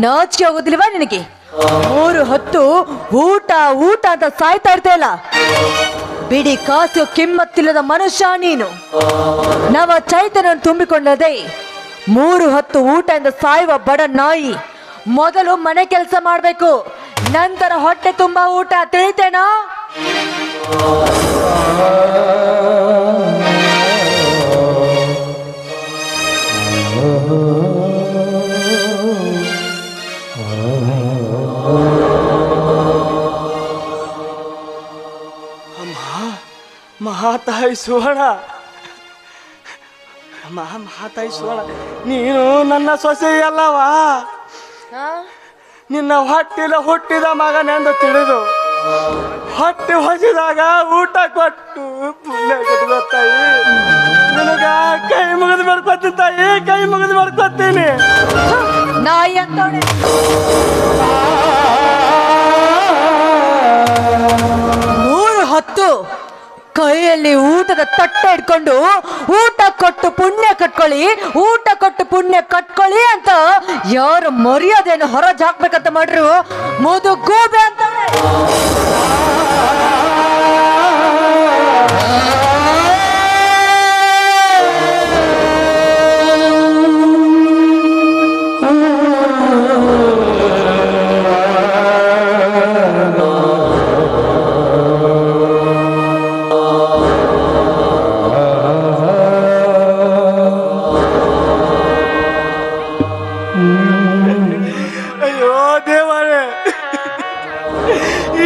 ನಾಚಿಕೆ ಹೋಗೋದಿಲ್ವಾ ನಿನಗೆ? ಮೂರು ಹೊತ್ತು ಊಟ ಊಟ ಅಂತ ಸಾಯ್ತಾ ಇರ್ತೇಲ್ಲ ಬಿಡಿ ಕಾಸು ಕಿಮ್ಮತ್ತಿಲ್ಲದ ಮನುಷ್ಯ ನೀನು. ನವ ಚೈತನ್ಯ ತುಂಬಿಕೊಂಡದೆ ಮೂರು ಹತ್ತು ಊಟ ಅಂತ ಸಾಯುವ ಬಡ ನಾಯಿ ಮೊದಲು ಮನೆ ಕೆಲಸ ಮಾಡಬೇಕು, ನಂತರ ಹೊಟ್ಟೆ ತುಂಬಾ ಊಟ, ತಿಳಿತೇನೋ? ಮಹಾತಾಯಿ ಸುವರ್ಣ ಮಹಾ ಮಹಾತಾಯಿ ಸುವರ್ಣ ನೀನು ನನ್ನ ಸೊಸೆ ಅಲ್ಲವಾ ನಿನ್ನ ಹೊಟ್ಟಿಲ ಹುಟ್ಟಿದ ಮಗನೆಂದು ತಿಳಿದು ಹೊಟ್ಟೆ ಹೊಸಿದಾಗ ಊಟ ಕೊಟ್ಟು ಪುಣ್ಯ ತಾಯಿ ನಿನಗ ಕೈ ಮುಗಿದು ಮಾಡ್ಕೊತೀನಿ ತಾಯಿ ಕೈ ಮುಗಿದು ಮಾಡ್ಕೊತೀನಿ ನಾಯಿ ಅಂತವಳೆ ಕೈಯಲ್ಲಿ ಊಟದ ತಟ್ಟೆ ಇಟ್ಕೊಂಡು ಊಟ ಕೊಟ್ಟು ಪುಣ್ಯ ಕಟ್ಕೊಳ್ಳಿ, ಊಟ ಕೊಟ್ಟು ಪುಣ್ಯ ಕಟ್ಕೊಳ್ಳಿ ಅಂತ ಯಾರು ಮರ್ಯಾದೆಯನ್ನು ಹೊರಜಾಕ್ಬೇಕಂತ ಮಾಡ್ರು ಮುದು ಗೂಬೆ ಅಂತ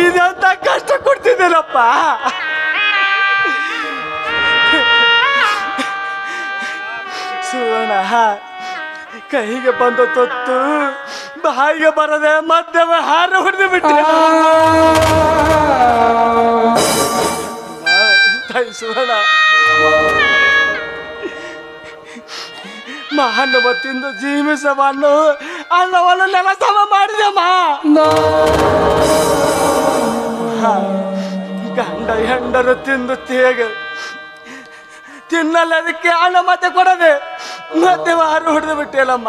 ಇದಂತ ಕಷ್ಟ ಕೊಡ್ತಿದ್ದೇನಪ್ಪ ಸುವರ್ಣ ಕೈಗೆ ಬಂದ ತೊತ್ತು ಬಾಯಿಗೆ ಬರದೆ ಮತ್ತೆ ಹಾರ ಹೊಡೆದು ಬಿಟ್ಟೆ ತಾಯಿ ಸುವರ್ಣ ಮಹನ್ನವ ತಿಂದು ಜೀವಿಸವನ್ನು ಅನ್ನವನ್ನು ನೆಲ ಸಮ ಮಾಡಿದೆಮ್ಮ ಗಂಡ ಹೆಂಡರು ತಿಂದು ಹೇಗೆ ತಿನ್ನಲ್ಲದಕ್ಕೆ ಹಣ ಮತ್ತೆ ಕೊಡದೆ. ಮತ್ತೆ ವಾರ ಹೊಡೆದು ಬಿಟ್ಟಿಲ್ಲಮ್ಮ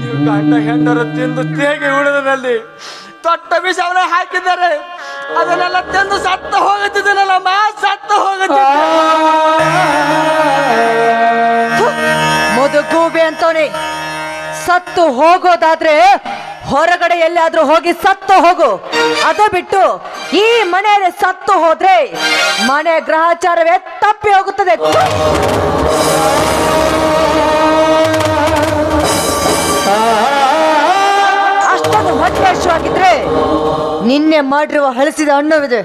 ನೀವು ಗಂಡ ಹೆಂಡರು ತಿಂದು ತೇಗೆ ಉಳಿದನಲ್ಲಿ ತೊಟ್ಟ ವಿಷವನ್ನ ಹಾಕಿದ್ದಾರೆ. ಅದನ್ನೆಲ್ಲ ತಿಂದು ಸತ್ತ ಹೋಗುತ್ತಿದ್ದೇನಲ್ಲಮ್ಮ, ಸತ್ತ ಹೋಗುತ್ತಿದ್ದೆ. ಮುದು ಅಂತವನೇ ಅಂತವನೆ ಸತ್ತು ಹೋಗೋದಾದ್ರೆ ಹೊರಗಡೆ ಎಲ್ಲಾದ್ರೂ ಹೋಗಿ ಸತ್ತು ಹೋಗು. ಅದು ಬಿಟ್ಟು ಈ ಮನೆಯಲ್ಲಿ ಸತ್ತು ಹೋದ್ರೆ ಮನೆ ಗ್ರಹಚಾರವೇ ತಪ್ಪಿ ಹೋಗುತ್ತದೆ. ಅಷ್ಟೊಂದು ಹೊಟ್ಟೆ ನಿನ್ನೆ ಮಾಡಿರುವ ಹಳಸಿದ ಹಣ್ಣುವಿದೆ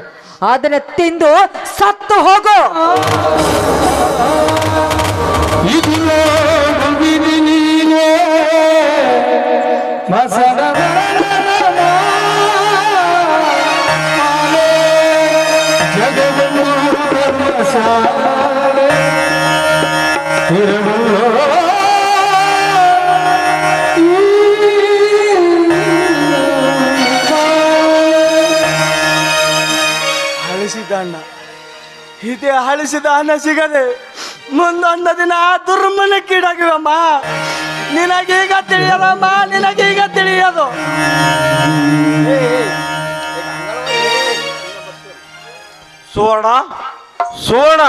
ಅದನ್ನ ತಿಂದು ಸತ್ತು ಹೋಗು. ಹಳಿಸಿದ ಅಣ್ಣ. ಇದೇ ಅಳಿಸಿದ ಅನ್ನ ಸಿಗದೆ ಮುಂದೊಂದು ದಿನ ದುರ್ಮನಕ್ಕೀಡಾಗಿವಮ್ಮ. ನಿನಗೀಗ ತಿಳಿಯದಮ್ಮ ನಿನಗೀಗ ತಿಳಿಯೋದು. ಸುವರ್ಣ ಸುವರ್ಣ.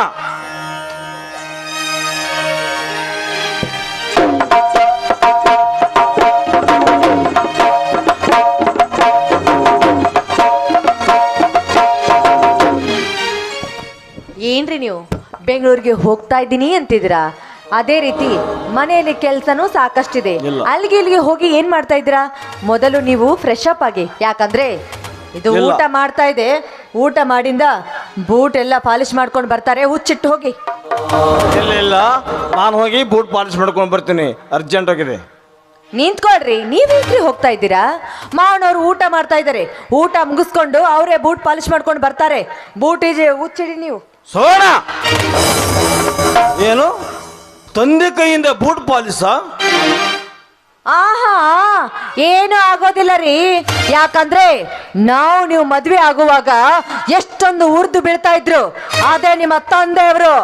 ಏನ್ರಿ ನೀವು ಬೆಂಗಳೂರಿಗೆ ಹೋಗ್ತಾ ಇದ್ದೀನಿ ಅಂತಿದ್ದೀರಾ? ಅದೇ ರೀತಿ ಮನೆಯಲ್ಲಿ ಕೆಲಸನೂ ಸಾಕಷ್ಟಿದೆ. ಅಲ್ಲಿಗೆ ಇಲ್ಲಿಗೆ ಹೋಗಿ ಏನ್ ಮಾಡ್ತಾ ಇದ್ದೀರಾ? ಮೊದಲು ನೀವು ಫ್ರೆಶ್ ಅಪ್ ಆಗಿ. ಯಾಕಂದ್ರೆ ಇದು ಇಲ್ಲ. ಊಟ ಮಾಡ್ತಾ ಇದೆ. ಊಟ ಮಾಡಿಂದ ಬೂಟ್ ಎಲ್ಲ ಪಾಲಿಶ್ ಮಾಡ್ಕೊಂಡು ಬರ್ತಾರೆ. ಹುಚ್ಚಿಟ್ಟು ಹೋಗಿ. ಇಲ್ಲ ಇಲ್ಲ. ನಾನು ಹೋಗಿ ಬೂಟ್ ಪಾಲಿಶ್ ಮಾಡ್ಕೊಂಡು ಬರ್ತೀನಿ. ಅರ್ಜೆಂಟ್ ಆಗಿದೆ. ನಿಂತ್ಕೊಳ್ರಿ. ನೀವೇನ್ರಿ ಹೋಗ್ತಾ ಇದ್ದೀರಾ? ಮಾವನವ್ರು ಊಟ ಮಾಡ್ತಾ ಇದ್ದಾರೆ. ಊಟ ಮುಗಿಸ್ಕೊಂಡು ಅವರೇ ಬೂಟ್ ಪಾಲಿಶ್ ಮಾಡ್ಕೊಂಡು ಬರ್ತಾರೆ. ಬೂಟ್ ಇದೆ ಹುಚ್ಚಿಡಿ ನೀವು. ಸೋಣ! ಏನು? ತಂದೆ ಕೈಯಿಂದ ಬೂಟ್ ಪಾಲಿಸ? ಆಹಾ ಏನು ಆಗೋದಿಲ್ಲ ರೀ. ಯಾಕಂದ್ರೆ ನಾವು ನೀವು ಮದ್ವೆ ಆಗುವಾಗ ಎಷ್ಟೊಂದು ಉರ್ದು ಬೀಳ್ತಾ ಇದ್ರು. ಅದೇ ನಿಮ್ಮ ತಂದೆಯವರು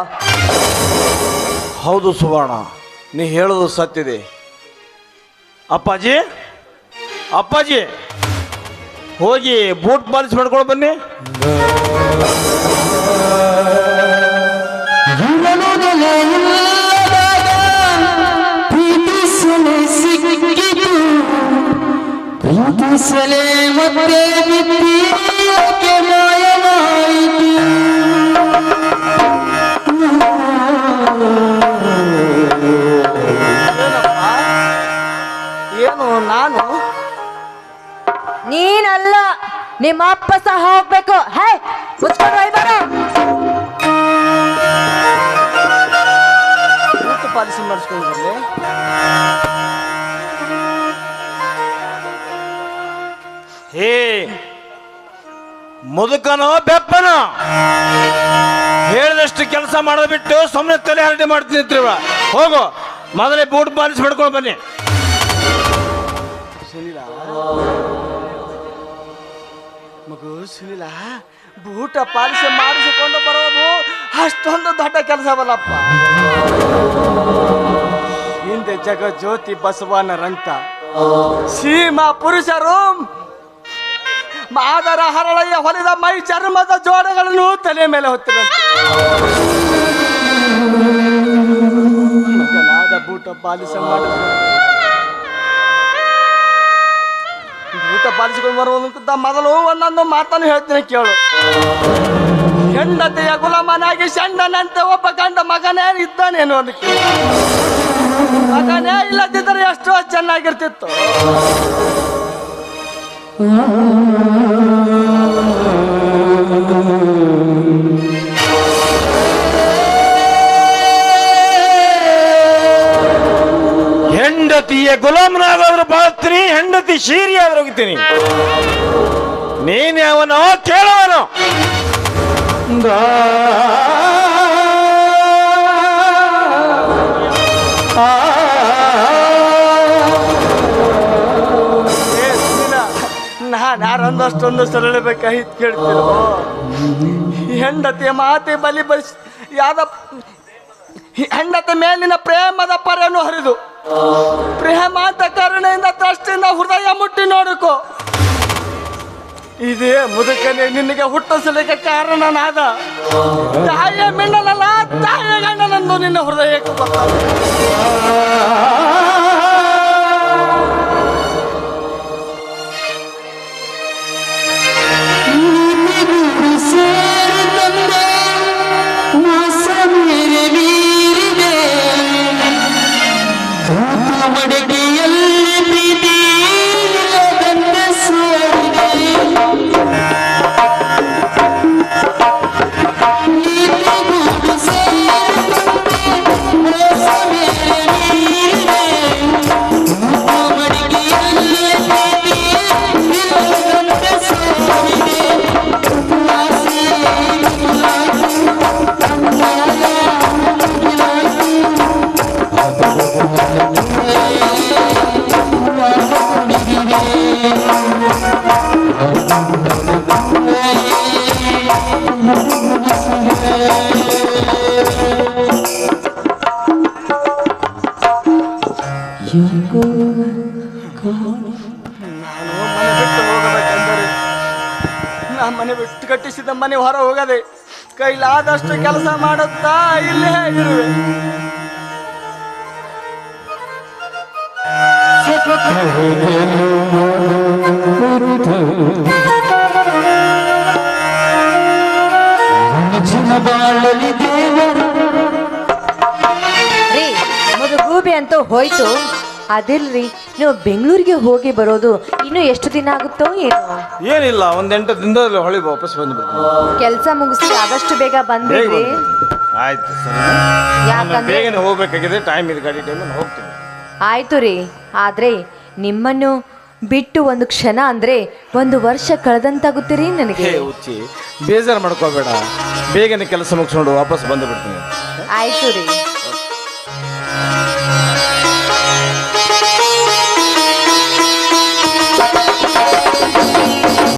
ಹೌದು ಸುವರ್ಣ ನೀ ಹೇಳೋದು ಸತ್ತಿದೆ ಅಪ್ಪಾಜಿ ಅಪ್ಪಾಜಿ ಹೋಗಿ ಬೂಟ್ ಪಾಲಿಸ್ ಮಾಡ್ಕೊಂಡು ಬನ್ನಿ. ಜೀವನದಲ್ಲಿ ಪ್ರೀತಿಸಲೇ ಮತ್ತೆ ಏನು ನಾನು? ನೀನಲ್ಲ ನಿಮ್ಮ ಅಪ್ಪ ಸಹ ಹೋಗ್ಬೇಕು. ಹೇ ಮುಚ್ಕೊಂಡು ಹೋಯ್ಬಾರ ಪಾಲಿಸಿ ಮಾಡಿಸ್ಕೊಂಡು ಹೇ, ಮುದುಕನೋ ಬೆಪ್ಪನ? ಹೇಳಿದಷ್ಟು ಕೆಲಸ ಮಾಡೋದು ಬಿಟ್ಟು ಸುಮ್ಮನೆ ತಲೆ ಹರಟೆ ಮಾಡ್ತೀನಿ. ಹೋಗು, ಮೊದಲೇ ಬೂಟ್ ಪಾಲಿಸಿ ಮಾಡ್ಕೊಂಡು ಬನ್ನಿ. ಸುನಿಲ? ಮಗು ಸುನಿಲ, ಬೂಟ ಪಾಲಿಸಿ ಮಾಡಿಸಿಕೊಂಡು ಬರೋದು ಅಷ್ಟೊಂದು ದೊಡ್ಡ ಕೆಲಸವಲ್ಲಪ್ಪ. ಹಿಂದೆ ಜಗಜ್ಯೋತಿ ಬಸವನ ರಂಗ ಸೀಮಾ ಪುರುಷರು ಮಾದರ ಹರಳಯ್ಯ ಹೊಲಿದ ಮೈ ಚರ್ಮದ ಜೋಡಗಳನ್ನು ತಲೆ ಮೇಲೆ ಹೊತ್ತಿರಂತೆ. ಮಗನಾದ ಬೂಟ ಪಾಲಿಸ ಬೂಟ ಪಾಲಿಸಿಕೊಂಡು ಬರುವುದಕ್ಕಿಂತ ಮೊದಲು ಒಂದೊಂದು ಮಾತನ್ನು ಹೇಳ್ತೀನಿ ಕೇಳು. ಹೆಂಡತಿಯ ಗುಲಾಮನಾಗಿ ಸಣ್ಣನಂತೆ ಒಬ್ಬ ಗಂಡ ಮಗನೇ ಇದ್ದಾನೆ ಅನ್ನೋದಕ್ಕೆ. ಮಗನೇ ಇಲ್ಲದಿದ್ದರೆ ಎಷ್ಟೋ ಚೆನ್ನಾಗಿರ್ತಿತ್ತು. ಹೆಂಡತಿಯ ಗುಲಾಮನಾಗಾದ್ರೂ ಬಾಳ್ತೀನಿ ಹೆಂಡತಿ ಶೀರಿ ಆದ್ರೂ ಹೋಗ್ತೀನಿ. ನೀನ್ ಅವನು ಕೇಳವನು ಸರಳ ಸರಳಬೇಕಾಗಿತ್ತು ಕೇಳ್ತೀರ? ಹೆಂಡತಿಯ ಮಾತೆ ಬಲಿ ಬಸ್ ಯಾದ ಹೆಂಡತಿ ಮೇಲಿನ ಪ್ರೇಮದ ಪರನು ಹರಿದು ಪ್ರೇಮ ಅಂತ ಕರುಣೆಯಿಂದ ತಷ್ಟಿಂದ ಹೃದಯ ಮುಟ್ಟಿ ನೋಡುಕೋ. ಇದೇ ಮುದುಕನೆ ನಿನಗೆ ಹುಟ್ಟಿಸಲಿಕ್ಕೆ ಕಾರಣನಾದ ತಾಯಿಯ ಮಿಂಡನಲ್ಲ ತಾಯಿಯ ಗಂಡನಂದು ನಿನ್ನ ಹೃದಯಕ್ಕೆ ಗೊತ್ತಾದ நம்முடைய ಮನೆ ಬಿಟ್ಟು ಹೋಗಬೇಕೆಂದರೆ ನಾ ಮನೆ ಬಿಟ್ಟು ಕಟ್ಟಿಸಿದ ಮನೆ ಹೊರ ಹೋಗದೆ ಕೈಲಾದಷ್ಟು ಕೆಲಸ ಮಾಡುತ್ತಾ ಇಲ್ಲೇ ಇರುವೆ ಬಾಳಲಿ ದೇವರು. ರೀ ಮೊದಲು ಗೂಬೆ ಅಂತ ಹೋಯ್ತು. ಅದಿಲ್ರಿ ನೀವು ಬೆಂಗಳೂರಿಗೆ ಹೋಗಿ ಬರೋದು ಇನ್ನು ಎಷ್ಟು ದಿನ ಆಗುತ್ತೋ ಏನು? ಏನಿಲ್ಲ ಒಂದ್ ಎಂಟು ದಿನದಲ್ಲಿ ಹೊಳಿ ವಾಪಸ್ ಬಂದ್ಬಿಡ್ತು ಕೆಲಸ ಮುಗಿಸಿ ಆದಷ್ಟು ಬೇಗ ಬಂದ್ರಿ. ಆಯ್ತು ಸರಿ. ಯಾಕಂದ್ರೆ ಬೇಗನೆ ಹೋಗ್ಬೇಕಾಗಿದೆ ಟೈಮ್ ಇದೆ ಗಾಡಿ ಟೈಮ್ ಹೋಗ್ತೀನಿ. ಆಯ್ತು ರೀ. ಆದ್ರೆ ನಿಮ್ಮನ್ನು ಬಿಟ್ಟು ಒಂದು ಕ್ಷಣ ಅಂದ್ರೆ ಒಂದು ವರ್ಷ ಕಳೆದಂತಾಗುತ್ತೀರಿ ನನಗೆ. ಹೇ ಉಚ್ಚಿ ಬೇಜಾರು ಮಾಡ್ಕೋಬೇಡ. ಬೇಗನೆ ಕೆಲಸ ಮುಗಿಸ್ಕೊಂಡು ವಾಪಸ್ ಬಂದು ಬಿಡ್ತೀನಿ ಆಯ್ತು ರೀ.